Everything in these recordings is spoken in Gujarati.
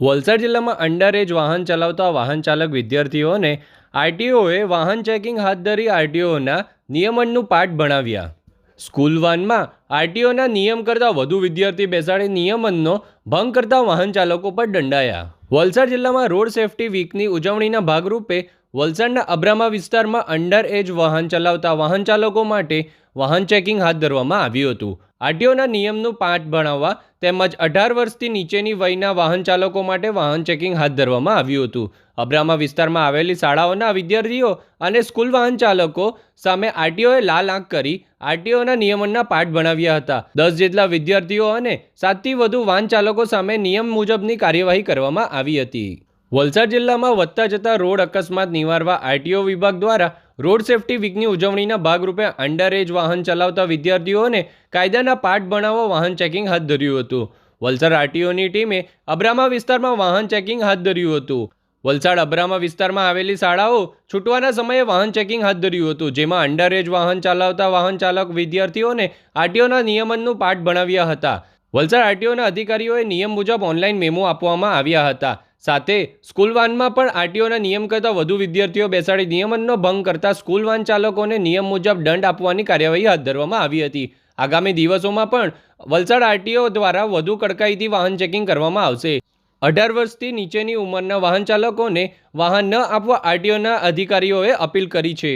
વલસાડ જિલ્લામાં અંડર એજ વાહન ચલાવતા વાહન ચાલક વિદ્યાર્થીઓને આરટીઓએ વાહન ચેકિંગ હાથ ધરી આરટીઓના નિયમનનું પાઠ ભણાવ્યા. સ્કૂલ વાનમાં આરટીઓના નિયમ કરતાં વધુ વિદ્યાર્થી બેસાડી નિયમનનો ભંગ કરતા વાહન ચાલકો પર દંડાયા. વલસાડ જિલ્લામાં રોડ સેફટી વીકની ઉજવણીના ભાગરૂપે વલસાડના અબ્રામા વિસ્તારમાં અંડર એજ વાહન ચલાવતા વાહન ચાલકો માટે વાહન ચેકિંગ હાથ ધરવામાં આવ્યું હતું. આરટીઓના નિયમનું પાઠ ભણાવવા તેમજ અઢાર વર્ષથી નીચેની વયના વાહન ચાલકો માટે વાહન ચેકિંગ હાથ ધરવામાં આવ્યું હતું. અબ્રામા વિસ્તારમાં આવેલી શાળાઓના વિદ્યાર્થીઓ અને સ્કૂલ વાહન ચાલકો સામે આરટીઓએ લાલ આંખ કરી આરટીઓના નિયમનના પાઠ ભણાવ્યા હતા. દસ જેટલા વિદ્યાર્થીઓ અને સાતથી વધુ વાહન ચાલકો સામે નિયમ મુજબની કાર્યવાહી કરવામાં આવી હતી. વલસાડ જિલ્લામાં વધતા જતા રોડ અકસ્માત નિવારવા આરટીઓ વિભાગ દ્વારા રોડ સેફટી વીકની ઉજવણીના ભાગરૂપે અંડર એજ વાહન ચલાવતા વિદ્યાર્થીઓને કાયદાના પાઠ ભણાવવા વાહન ચેકિંગ હાથ ધર્યું હતું. વલસાડ આરટીઓની ટીમે અબ્રામા વિસ્તારમાં વાહન ચેકિંગ હાથ ધર્યું હતું. વલસાડ અબ્રામા વિસ્તારમાં આવેલી શાળાઓ છૂટવાના સમયે વાહન ચેકિંગ હાથ ધર્યું હતું, જેમાં અંડર એજ વાહન ચલાવતા વાહન ચાલક વિદ્યાર્થીઓને આરટીઓના નિયમનનું પાઠ ભણાવ્યા હતા. વલસાડ આરટીઓના અધિકારીઓએ નિયમ મુજબ ઓનલાઈન મેમો આપવામાં આવ્યા હતા. સાથે સ્કૂલ વાનમાં પણ આરટીઓના નિયમ કરતાં વધુ વિદ્યાર્થીઓ બેસાડી નિયમનનો ભંગ કરતા સ્કૂલ વાન ચાલકોને નિયમ મુજબ દંડ આપવાની કાર્યવાહી હાથ ધરવામાં આવી હતી. આગામી દિવસોમાં પણ વલસાડ આરટીઓ દ્વારા વધુ કડકાઈથી વાહન ચેકિંગ કરવામાં આવશે. અઢાર વર્ષથી નીચેની ઉંમરના વાહન ચાલકોને વાહન ન આપવા આરટીઓના અધિકારીઓએ અપીલ કરી છે.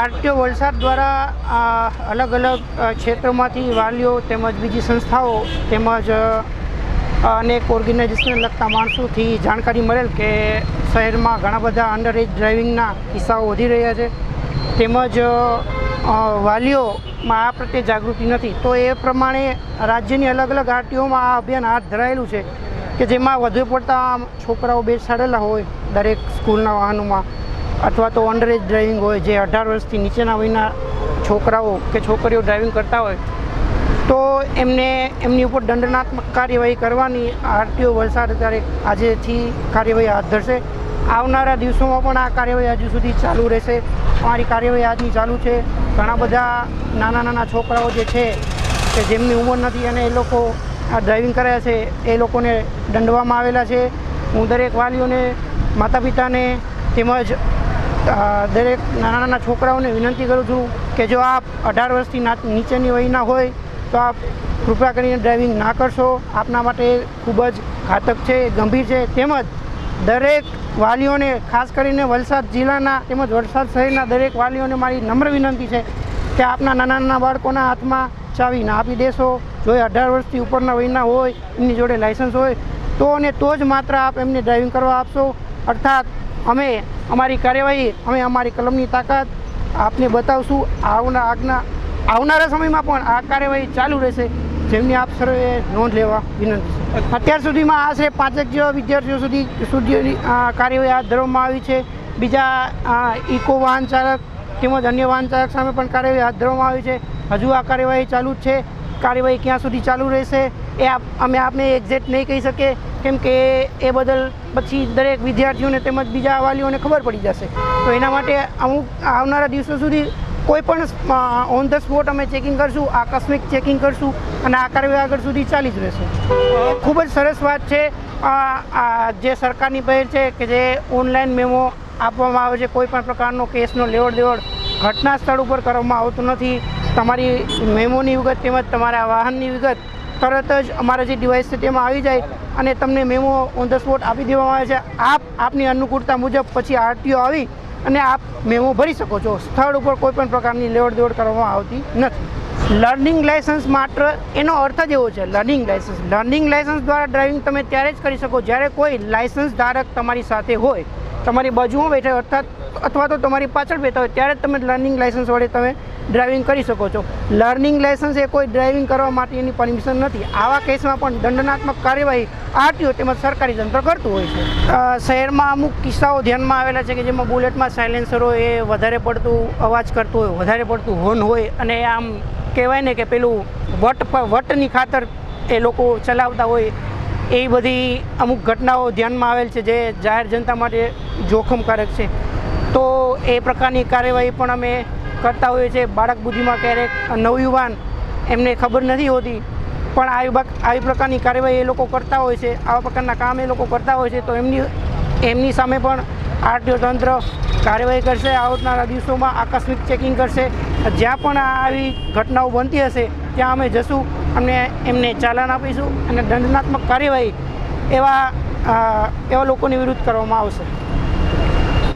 આરટીઓ વલસાડ દ્વારા અલગ અલગ ક્ષેત્રોમાંથી વાલીઓ તેમજ બીજી સંસ્થાઓ તેમજ અનેક ઓર્ગેનાઇઝેશનને લગતા માણસોથી જાણકારી મળેલ કે શહેરમાં ઘણા બધા અંડર એજ ડ્રાઇવિંગના કિસ્સાઓ વધી રહ્યા છે. તેમજ વાલીઓમાં આ પ્રત્યે જાગૃતિ નથી. તો એ પ્રમાણે રાજ્યની અલગ અલગ આરટીઓમાં આ અભિયાન હાથ ધરાયેલું છે કે જેમાં વધુ પડતા છોકરાઓ બેસાડેલા હોય દરેક સ્કૂલના વાહનોમાં. અથવા તો અંડરેજ ડ્રાઇવિંગ હોય, જે અઢાર વર્ષથી નીચેના વયના છોકરાઓ કે છોકરીઓ ડ્રાઇવિંગ કરતા હોય, તો એમને, એમની ઉપર દંડનાત્મક કાર્યવાહી કરવાની આરટીઓ વલસાડ અત્યારે આજેથી કાર્યવાહી હાથ ધરશે. આવનારા દિવસોમાં પણ આ કાર્યવાહી હજુ સુધી ચાલુ રહેશે. અમારી કાર્યવાહી આજની ચાલુ છે. ઘણા બધા નાના નાના છોકરાઓ જે છે, કે જેમની ઉંમર નથી અને એ લોકો આ ડ્રાઇવિંગ કર્યા છે, એ લોકોને દંડવામાં આવેલા છે. હું દરેક વાલીઓને માતા પિતાને તેમજ દરેક નાના નાના છોકરાઓને વિનંતી કરું છું કે જો આપ અઢાર વર્ષથી નીચેની વયના હોય, તો આપ કૃપા કરીને ડ્રાઇવિંગ ના કરશો. આપના માટે ખૂબ જ ઘાતક છે, ગંભીર છે. તેમજ દરેક વાલીઓને, ખાસ કરીને વલસાડ જિલ્લાના તેમજ વલસાડ શહેરના દરેક વાલીઓને મારી નમ્ર વિનંતી છે કે આપના નાના નાના બાળકોના હાથમાં ચાવી ના આપી દેશો. જો એ અઢાર વર્ષથી ઉપરના વયના હોય, એમની જોડે લાયસન્સ હોય, તો અને તો જ માત્ર આપ એમને ડ્રાઇવિંગ કરવા આપશો. અર્થાત અમે અમારી કાર્યવાહી, અમે અમારી કલમની તાકાત આપને બતાવશું. આવના આગના, આવનારા સમયમાં પણ આ કાર્યવાહી ચાલુ રહેશે. જેમની આપ સર્વે નોંધ લેવા વિનંતી અત્યાર સુધીમાં આશરે પાંચેક જેવા વિદ્યાર્થીઓ સુધી, સુધીની કાર્યવાહી હાથ ધરવામાં આવી છે. બીજા ઇકો વાહન ચાલક તેમજ અન્ય વાહન ચાલક સામે પણ કાર્યવાહી હાથ ધરવામાં આવી છે. હજુ આ કાર્યવાહી ચાલુ જ છે. કાર્યવાહી ક્યાં સુધી ચાલુ રહેશે એ આપ અમે આપને એક્ઝેક્ટ નહીં કહી શકીએ. કેમ કે એ બદલ પછી દરેક વિદ્યાર્થીઓને તેમજ બીજા વાલીઓને ખબર પડી જશે. તો એના માટે અમુક આવનારા દિવસો સુધી કોઈ પણ ઓન ધ સ્પોટ અમે ચેકિંગ કરશું, આકસ્મિક ચેકિંગ કરશું અને આ કાર્યવાહી આગળ સુધી ચાલી જ રહેશે. ખૂબ જ સરસ વાત છે. જે સરકારની પહેલ છે કે જે ઓનલાઈન મેમો આપવામાં આવે છે, કોઈ પણ પ્રકારનો કેસનો લેવડ દેવડ ઘટના સ્થળ ઉપર કરવામાં આવતું નથી. તમારી મેમોની વિગત તેમજ તમારા વાહનની વિગત તરત જ અમારા જે ડિવાઇસ છે તેમાં આવી જાય અને તમને મેમો ઓન ધ સ્પોટ આપી દેવામાં આવે છે. આપ આપની અનુકૂળતા મુજબ પછી આરટીઓ આવી અને આપ મેમો ભરી શકો છો. સ્થળ ઉપર કોઈપણ પ્રકારની લેવડ દેવડ કરવામાં આવતી નથી. લર્નિંગ લાયસન્સ માત્ર એનો અર્થ જ એવો છે. લર્નિંગ લાયસન્સ લર્નિંગ લાયસન્સ દ્વારા ડ્રાઇવિંગ તમે ત્યારે જ કરી શકો જ્યારે કોઈ લાયસન્સ ધારક તમારી સાથે હોય, તમારી બાજુમાં બેઠા અર્થાત અથવા તો તમારી પાછળ બેઠા હોય, ત્યારે તમે લર્નિંગ લાયસન્સ વડે તમે ડ્રાઇવિંગ કરી શકો છો. લર્નિંગ લાયસન્સ એ કોઈ ડ્રાઇવિંગ કરવા માટેની પરમિશન નથી. આવા કેસમાં પણ દંડનાત્મક કાર્યવાહી આરટીઓ તેમજ સરકારી તંત્ર કરતું હોય છે. શહેરમાં અમુક કિસ્સાઓ ધ્યાનમાં આવેલા છે કે જેમાં બુલેટમાં સાયલેન્સરો એ વધારે પડતું અવાજ કરતું હોય, વધારે પડતું હોર્ન હોય અને આમ કહેવાય ને કે પેલું વટ વટની ખાતર એ લોકો ચલાવતા હોય, એ બધી અમુક ઘટનાઓ ધ્યાનમાં આવેલ છે જે જાહેર જનતા માટે જોખમકારક છે. તો એ પ્રકારની કાર્યવાહી પણ અમે કરતા હોય છે. બાળક બુદ્ધિમાં ક્યારેક નવયુવાન એમને ખબર નથી હોતી. પણ આવી આવી પ્રકારની કાર્યવાહી એ લોકો કરતા હોય છે. આવા પ્રકારના કામ એ લોકો કરતા હોય છે. તો એમની એમની સામે પણ આરટીઓ તંત્ર કાર્યવાહી કરશે. આવનારા દિવસોમાં આકસ્મિક ચેકિંગ કરશે. જ્યાં પણ આવી ઘટનાઓ બનતી હશે, ત્યાં અમે જશું અને એમને ચાલાન આપીશું અને દંડનાત્મક કાર્યવાહી એવા એવા લોકોની વિરુદ્ધ કરવામાં આવશે.